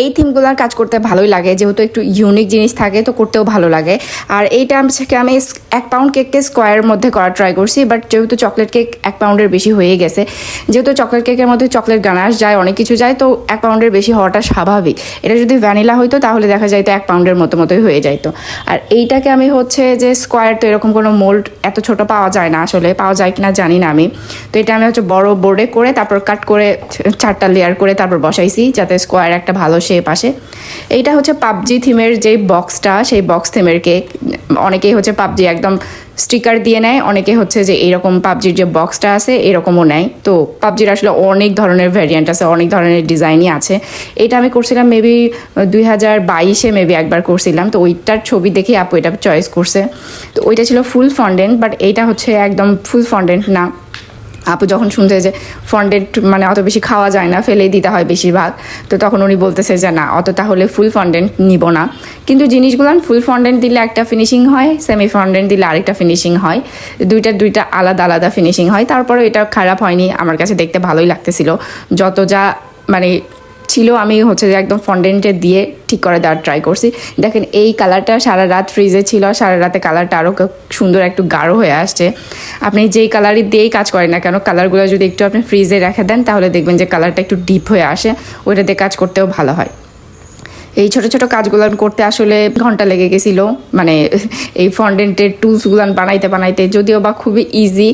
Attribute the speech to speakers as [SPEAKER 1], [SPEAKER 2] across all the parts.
[SPEAKER 1] এই থিমগুলোর কাজ করতে ভালোই লাগে। যেহেতু একটু ইউনিক জিনিস থাকে, তো করতেও ভালো লাগে। আর এইটা থেকে আমি এক পাউন্ড কেককে স্কোয়ারের মধ্যে করা ট্রাই করছি বাট যেহেতু চকলেট কেক এক পাউন্ডের বেশি হয়ে গেছে, যেহেতু চকলেট কেকের মধ্যে চকলেট গানাশ যায়, অনেক কিছু যায়, তো এক পাউন্ডের বেশি হওয়াটা স্বাভাবিক। এটা যদি ভ্যানিলা হইতো, তাহলে দেখা যায় তো এক পাউন্ডের মতো মতোই হয়ে যাইতো। আর এইটাকে আমি হচ্ছে যে স্কোয়ার তো এরকম কোনো মোল্ড এত ছোট পাওয়া যায় না আসলে, পাওয়া যায় কিনা জানি না আমি। তো এটা আমি হচ্ছে বড় বোর্ডে করে তারপর কাট করে চারটা লেয়ার করে তারপর বসাইছি যাতে স্কোয়ার একটা ভালো শেপ আসে। এইটা হচ্ছে পাবজি থিমের যে বক্সটা সেই বক্স থিমের কেক অনেকেই হচ্ছে পাবজি একদম স্টিকার দিয়ে নেয়, অনেকে হচ্ছে যে এরকম পাবজির যে বক্সটা আছে এরকমও নেয়। তো পাবজির আসলে অনেক ধরনের ভ্যারিয়েন্ট আছে, অনেক ধরনের ডিজাইনই আছে। এটা আমি করছিলাম মেবি দুই হাজার বাইশে মেবি একবার করছিলাম। তো ওইটার ছবি দেখে আপু এটা চয়েস করছে। তো ওইটা ছিল ফুল ফন্ডেন্ট বাট এইটা হচ্ছে একদম ফুল ফন্ডেন্ট না। আপু যখন শুনতে যে ফন্ডেড মানে অত বেশি খাওয়া যায় না, ফেলেই দিতে হয় বেশিরভাগ, তো তখন উনি বলতেছে যে না, অত তাহলে ফুল ফন্ডেন্ট নিব না। কিন্তু জিনিসগুলো ফুল ফন্ডেন্ট দিলে একটা ফিনিশিং হয় সেমি ফন্ডেন্ট দিলে আরেকটা ফিনিশিং হয়। দুইটা দুইটা আলাদা আলাদা ফিনিশিং হয়। তারপরে এটা খারাপ হয়নি, আমার কাছে দেখতে ভালোই লাগতেছিল। যত যা মানে ছিল, আমি হচ্ছে যে একদম ফন্ডেন্টে দিয়ে ঠিক করে দেওয়ার ট্রাই করছি। দেখেন, এই কালারটা সারা রাত ফ্রিজে ছিল, সারা রাতে কালারটা আরও সুন্দর একটু গাঢ় হয়ে আসছে। আপনি যেই কালারই দিয়েই কাজ করেন না কেন কালারগুলো যদি একটু আপনি ফ্রিজে রেখে দেন, তাহলে দেখবেন যে কালারটা একটু ডিপ হয়ে আসে। ওইটা দিয়ে কাজ করতেও ভালো হয়। এই ছোট ছোট কাজগুলো করতে আসলে ঘণ্টা লেগে গেছিল। মানে এই ফন্ডেন্টের টুলসগুলো বানাইতে বানাইতে যদিও বা খুবই ইজি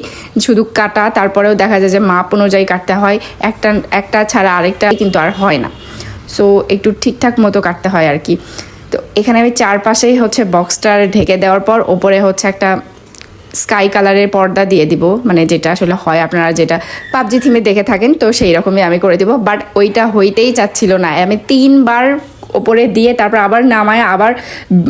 [SPEAKER 1] শুধু কাটা, তারপরেও দেখা যায় যে মাপ অনুযায়ী কাটতে হয়। একটা একটা ছাড়া আরেকটা কিন্তু আর হয় না। সো একটু ঠিকঠাক মতো কাটতে হয় আর কি। তো এখানে আমি চারপাশেই হচ্ছে বক্সটার ঢেকে দেওয়ার পর ওপরে হচ্ছে একটা স্কাই কালারের পর্দা দিয়ে দিব। মানে যেটা আসলে হয়, আপনারা যেটা পাবজি থিমে দেখে থাকেন, তো সেই রকমই আমি করে দিব। বাট ওইটা হইতেই চাচ্ছিল না। আমি তিনবার ওপরে দিয়ে তারপর আবার নামায়, আবার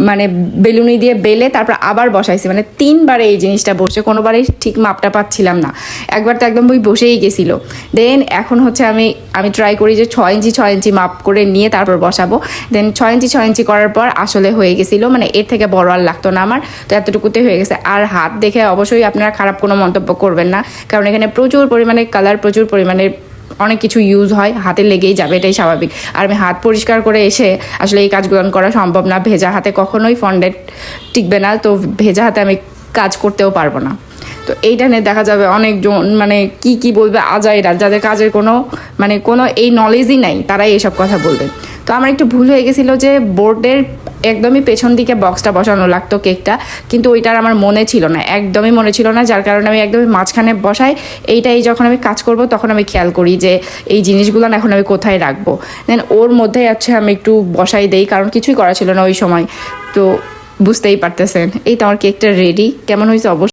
[SPEAKER 1] মানে বেলুনি দিয়ে বেলে তারপর আবার বসাইছি। মানে তিনবার এই জিনিসটা বসে, কোনোবারই ঠিক মাপটা পাচ্ছিলাম না। একবার তো একদম ওই বসেই গেছিল। দেন এখন হচ্ছে আমি আমি ট্রাই করি যে ছয় ইঞ্চি ছয় ইঞ্চি মাপ করে নিয়ে তারপর বসাবো। দেন ছয় ইঞ্চি ছয় ইঞ্চি করার পর আসলে হয়ে গেছিল। মানে এর থেকে বড় আর লাগতো না আমার। তো এতটুকুতে হয়ে গেছে। আর হাত দেখে অবশ্যই আপনারা খারাপ কোনো মন্তব্য করবেন না। কারণ এখানে প্রচুর পরিমাণে কালার প্রচুর পরিমাণে অনেক কিছু ইউজ হয়, হাতে লেগেই যাবে, এটাই স্বাভাবিক। আর আমি হাত পরিষ্কার করে এসে আসলে এই কাজগুলো করা সম্ভব না, ভেজা হাতে কখনোই ফন্ডেন্ট টিকবে না, তো ভেজা হাতে আমি কাজ করতেও পারব না। তো এইটা নিয়ে দেখা যাবে অনেকজন মানে কি কি বলবে আজাইরা, যাদের কাজের কোনো মানে কোনো এই নলেজই নাই, তারাই এইসব কথা বলবে। তো আমার একটু ভুল হয়ে গেছিল যে বোর্ডের একদমই পেছন দিকে বক্সটা বসানো লাগতো কেকটা কিন্তু ওইটার আমার মনে ছিল না, একদমই মনে ছিল না, যার কারণে আমি একদমই মাঝখানে বসাই। এইটাই যখন আমি কাজ করব, তখন আমি খেয়াল করি যে এই জিনিসগুলো না এখন আমি কোথায় রাখব। দেন ওর মধ্যে আছে আমি একটু বসাই দেই, কারণ কিছুই করা ছিল না ওই সময়। তো বুঝতেই পারতেছেন, এই তো আমার কেকটা রেডি কেমন হয়েছে অবশ্যই